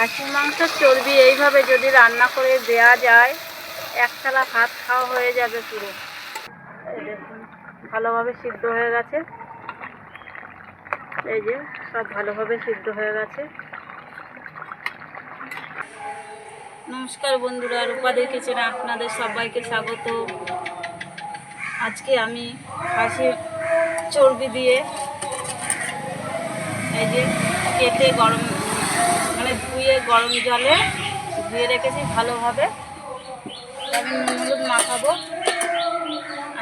খাসির মাংসের চর্বি এইভাবে যদি রান্না করে দেয়া যায় এক থালা ভাত খাওয়া হয়ে যাবে পুরো। ভালোভাবে সিদ্ধ হয়ে গেছে। এই যে, সব ভালোভাবে সিদ্ধ হয়ে গেছে। নমস্কার বন্ধুরা রূপাদের কিচেনে আপনাদের সবাইকে স্বাগত। আজকে আমি খাসি চর্বি দিয়ে এই যে, কেটে গরম মানে ধুয়ে গরম জলে ধুয়ে রেখেছি ভালোভাবে। আমি নুন মাখাবো।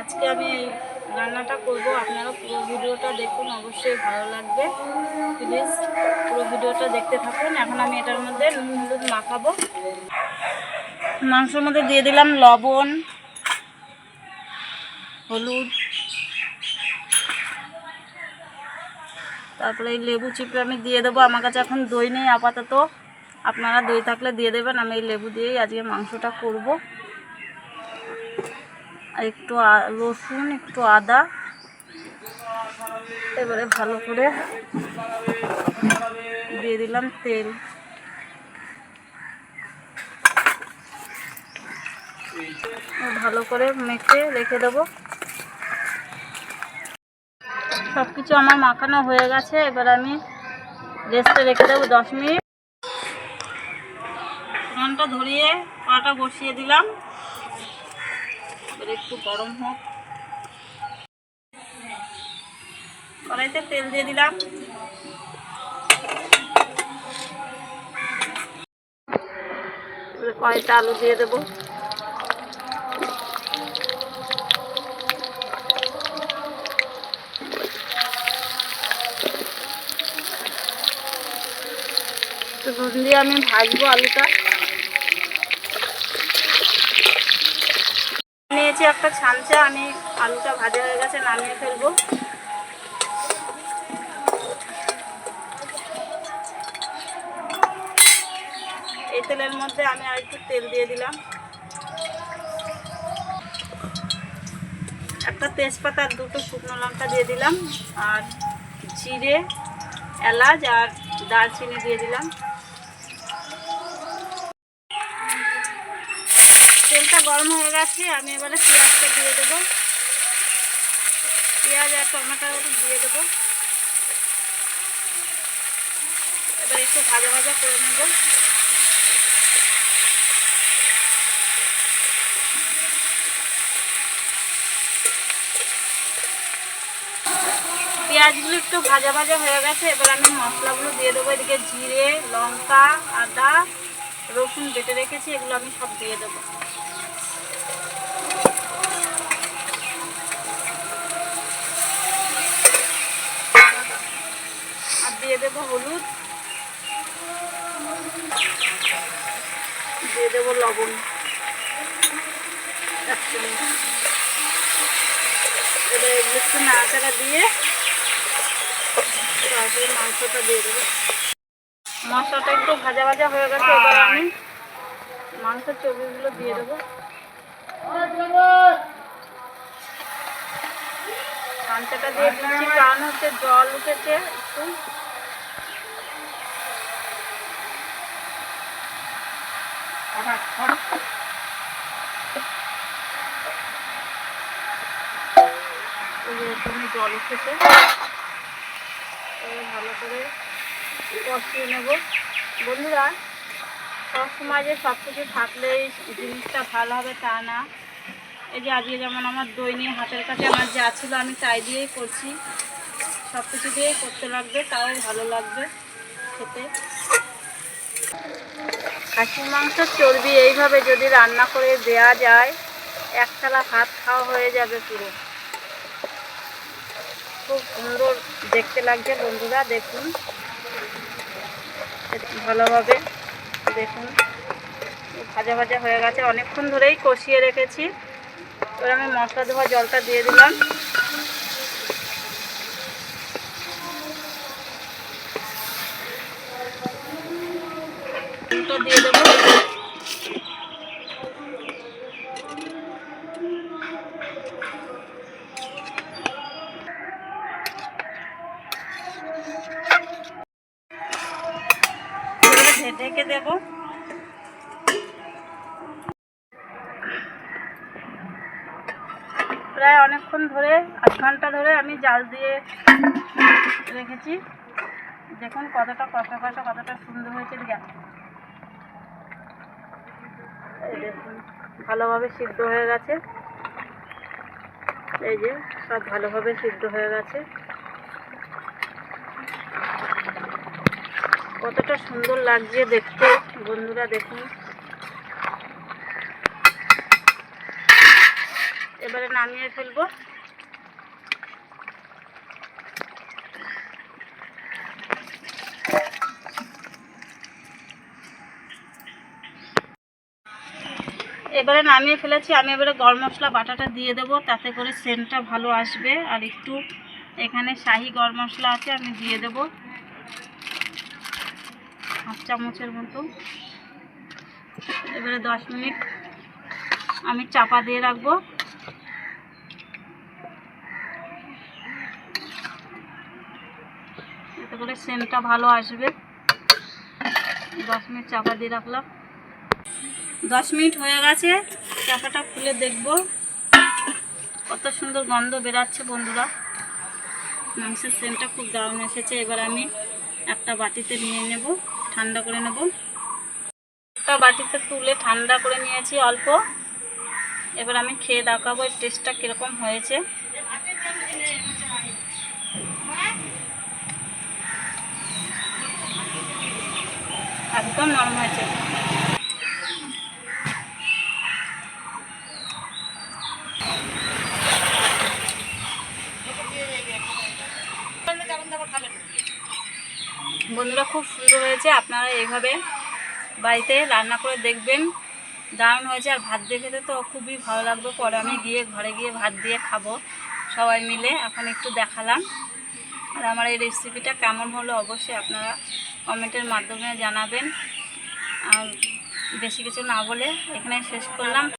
আজকে আমি রান্নাটা করব। আপনারা পুরো ভিডিওটা দেখুন, অবশ্যই ভালো লাগবে। প্লিজ পুরো ভিডিওটা দেখতে থাকুন। এখন আমি এটার মধ্যে নুন হলুদ মাখাবো। মাংসের মধ্যে দিয়ে দিলাম লবণ, হলুদ তারপরে এই লেবু চিপে আমি দিয়ে দেবো। আমার কাছে এখন দই নেই, আপাতত। আপনারা দই থাকলে দিয়ে দেবেন, আমি এই লেবু দিয়েই আজকে মাংসটা করব। একটু রসুন, একটু আদা। এবারে ভালো করে দিয়ে দিলাম তেল। ভালো করে মেখে রেখে দেবো। সব কিছু আমার মাখানো হয়ে গেছে, এবার আমি রেস্টে রেখে দেবো দশ মিনিট। উনানটা ধরিয়ে কড়াটা বসিয়ে দিলাম। একটু গরম হোক। কড়াইতে তেল দিয়ে দিলাম। কড়াইতে আলু দিয়ে দেবো। দিয়ে আমি ভাজবো আলুটা। নিয়েছি একটা ছামচা আমি আলুটা ভাজা হয়ে গেছে, নামিয়ে ফেলব। এই তেলের মধ্যে আমি আর একটু তেল দিয়ে দিলাম। একটা তেজপাতা, দুটো শুকনো লঙ্কা দিয়ে দিলাম, আর জিরে, এলাচ আর দারচিনি দিয়ে দিলাম। তেলটা গরম হয়ে গেছে, আমি এবারে পেঁয়াজটা দিয়ে দেবো। পেঁয়াজ আর টমেটো দিয়ে দেবো। এবার একটু ভাজা ভাজা করে নেব। পেঁয়াজগুলো একটু ভাজা ভাজা হয়ে গেছে, এবার আমি মশলাগুলো দিয়ে দেবো। এদিকে জিরে, লঙ্কা, আদা, রসুন বেটে রেখেছি, এগুলো আমি সব দিয়ে দেবো। দিয়ে দেবো হলুদ। দিয়ে দেবো লবণ। একটু দিয়ে তারপরে মাংসটা দিয়ে দেবো। মশলাটা একটু ভাজা ভাজা হয়ে গেছে, এবার আমি মাংসের দিয়ে দেবো। দিয়ে হচ্ছে জল উঠেছে একটু। ওই যে এখানে জল উঠেছে ভালো করে কষিয়ে নেব বন্ধুরা সবসময় যে সব কিছু থাকলেই জিনিসটা ভালো হবে তা না। এই যে আজকে যেমন আমার দই নিয়ে হাতের কাছে আমার যা ছিল আমি তাই দিয়েই করছি। সব কিছু দিয়েই করতে লাগবে, তাও ভালো লাগবে খেতে। খাসির মাংসের চর্বি এইভাবে যদি রান্না করে দেয়া যায় এক ভাত খাওয়া হয়ে যাবে পুরো। খুব সুন্দর দেখতে লাগছে বন্ধুরা, দেখুন। ভালোভাবে দেখুন। ভাজা ভাজা হয়ে গেছে। অনেকক্ষণ ধরেই কষিয়ে রেখেছি। এবার আমি মশলা ধোয়া জলটা দিয়ে দিলাম। দিয়ে দেবো। ঢেকে প্রায় অনেকক্ষণ ধরে, আধ ঘণ্টা ধরে আমি জাল দিয়ে রেখেছি। দেখুন কতটা কষা কষা, কতটা সুন্দর হয়েছে। এই দেখুন ভালোভাবে সিদ্ধ হয়ে গেছে। এই যে, সব ভালোভাবে সিদ্ধ হয়ে গেছে। কতটা সুন্দর লাগছে দেখতে, বন্ধুরা দেখুন। এবারে নামিয়ে ফেলব। এবারে নামিয়ে ফেলেছি। আমি এবারে গরম মশলা, বাটাটা দিয়ে দেবো। তাতে করে সেন্টটা ভালো আসবে। আর একটু এখানে শাহি গরম মশলা আছে, আমি দিয়ে দেবো। হাফ চামচের মতো। এবারে দশ মিনিট আমি চাপা দিয়ে রাখব। এতে করে সেন্টটা ভালো আসবে। দশ মিনিট চাপা দিয়ে রাখলাম। দশ মিনিট হয়ে গেছে। চাপাটা খুলে দেখব। কত সুন্দর গন্ধ বেরাচ্ছে বন্ধুরা। মাংসের সেন্টটা খুব দারুণ এসেছে। এবার আমি একটা বাটিতে নিয়ে নেব, ঠান্ডা করে নেব। একটা বাটিতে তুলে ঠান্ডা করে নিয়েছি অল্প। এবার আমি খেয়ে দেখাবো এর টেস্টটা কীরকম হয়েছে। একদম নরম হয়েছে। বন্ধুরা, খুব সুন্দর হয়েছে। আপনারা এইভাবে বাড়িতে রান্না করে দেখবেন। দারুণ হয়েছে। আর ভাত দিয়ে খেতে তো খুবই ভালো লাগবে। পরে আমি গিয়ে ঘরে গিয়ে ভাত দিয়ে খাব সবাই মিলে। এখন একটু দেখালাম। আর আমার এই রেসিপিটা কেমন হলো অবশ্যই আপনারা কমেন্টের মাধ্যমে জানাবেন। আর বেশি কিছু না বলে এখানে শেষ করলাম।